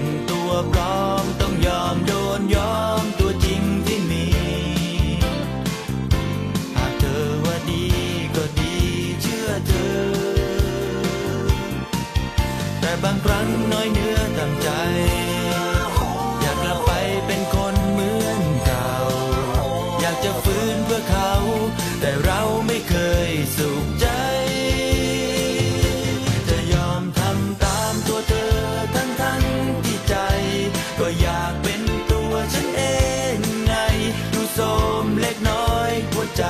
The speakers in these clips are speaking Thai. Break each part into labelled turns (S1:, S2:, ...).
S1: ็นตัวปลอมต้องยอมโดนยอมตัวจริงที่มี หากเธอว่าดีก็ดีเชื่อเธอ แต่บางครั้งน้อยเนื้อต่ำใจ ใจ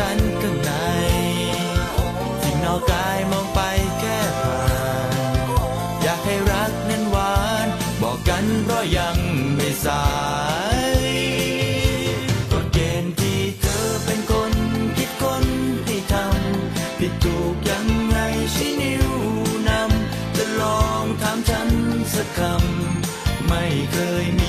S1: ฉันข้างในสิ่งนอกกายมองไปแค่ผ่าน อยากให้รักนั้นหวาน บอกกันเพราะยังไม่สายกฎเกณฑ์ที่เธอเป็นคนคิดคนที่ทำผิดถูกยังไงชี้นิ้วนำจะลองถามฉันสักคำไม่เคยม